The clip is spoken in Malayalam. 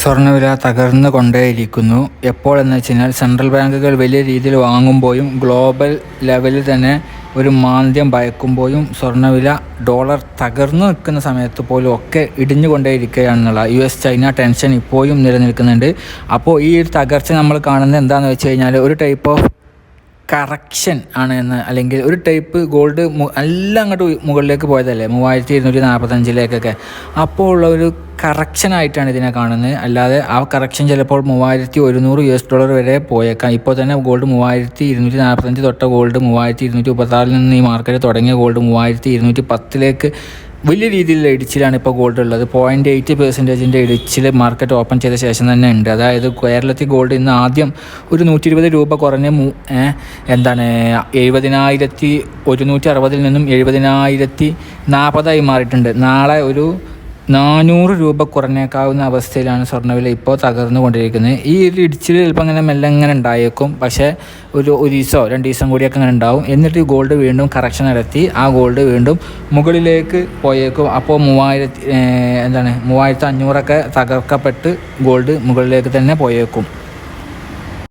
സ്വർണവില തകർന്നു കൊണ്ടേയിരിക്കുന്നു. എപ്പോൾ എന്ന് സെൻട്രൽ ബാങ്കുകൾ വലിയ രീതിയിൽ വാങ്ങുമ്പോഴും ഗ്ലോബൽ ലെവലിൽ തന്നെ ഒരു മാന്ദ്യം ഭയക്കുമ്പോഴും സ്വർണവില ഡോളർ തകർന്നു നിൽക്കുന്ന സമയത്ത് പോലും ഒക്കെ ഇടിഞ്ഞുകൊണ്ടേയിരിക്കുകയാണെന്നുള്ള യു എസ് ചൈന ടെൻഷൻ ഇപ്പോഴും നിലനിൽക്കുന്നുണ്ട്. അപ്പോൾ ഈ ഒരു തകർച്ച നമ്മൾ കാണുന്നത് എന്താണെന്ന് വെച്ച് കഴിഞ്ഞാൽ ഒരു ടൈപ്പ് ഓഫ് കറക്ഷൻ ആണ് എന്ന് അല്ലെങ്കിൽ ഒരു ടൈപ്പ് ഗോൾഡ് എല്ലാം അങ്ങോട്ട് മുകളിലേക്ക് പോയതല്ലേ മൂവായിരത്തി ഇരുന്നൂറ്റി നാൽപ്പത്തഞ്ചിലേക്കൊക്കെ അപ്പോൾ ഉള്ള ഒരു കറക്ഷൻ ആയിട്ടാണ് ഇതിനെ കാണുന്നത്. അല്ലാതെ ആ കറക്ഷൻ ചിലപ്പോൾ മൂവായിരത്തി ഒരുന്നൂറ് യു എസ് ഡോളർ വരെ പോയേക്കാം. ഇപ്പോൾ തന്നെ ഗോൾഡ് മൂവായിരത്തി ഇരുന്നൂറ്റി നാൽപ്പത്തഞ്ച് തൊട്ട ഗോൾഡ് മൂവായിരത്തി ഇരുന്നൂറ്റി മുപ്പത്താറിൽ നിന്ന് ഈ മാർക്കറ്റ് തുടങ്ങിയ ഗോൾഡ് മൂവായിരത്തി ഇരുന്നൂറ്റി പത്തിലേക്ക് വലിയ രീതിയിലുള്ള ഇടിച്ചിലാണ് ഇപ്പോൾ ഗോൾഡ് ഉള്ളത്. പോയിന്റ് എയ്റ്റ് പെർസെന്റേജിന്റെ ഇടിച്ചിൽ മാർക്കറ്റ് ഓപ്പൺ ചെയ്ത ശേഷം തന്നെ ഉണ്ട്. അതായത് കേരളത്തിൽ ഗോൾഡ് ഇന്ന് ആദ്യം ഒരു നൂറ്റി ഇരുപത് രൂപ കുറഞ്ഞ് എന്താണ് എഴുപതിനായിരത്തി ഒരുന്നൂറ്റി അറുപതിൽ നിന്നും എഴുപതിനായിരത്തി നാൽപ്പതായി മാറിയിട്ടുണ്ട്. നാളെ ഒരു നാനൂറ് രൂപ കുറഞ്ഞേക്കാവുന്ന അവസ്ഥയിലാണ് സ്വർണവില ഇപ്പോൾ തകർന്നു കൊണ്ടിരിക്കുന്നത് ഈ ഒരു ഇടിച്ചിൽ ചിലപ്പോൾ അങ്ങനെ മെല്ലെ ഇങ്ങനെ ഉണ്ടായേക്കും. പക്ഷേ ഒരു ഒരു ദിവസമോ രണ്ട് ദിവസം കൂടിയൊക്കെ അങ്ങനെ ഉണ്ടാവും. എന്നിട്ട് ഈ ഗോൾഡ് വീണ്ടും കറക്ഷൻ നടത്തി. ആ ഗോൾഡ് വീണ്ടും മുകളിലേക്ക് പോയേക്കും. അപ്പോൾ മൂവായിരത്തി എന്താണ് മൂവായിരത്തി അഞ്ഞൂറൊക്കെ തകർക്കപ്പെട്ട് ഗോൾഡ് മുകളിലേക്ക് തന്നെ പോയേക്കും.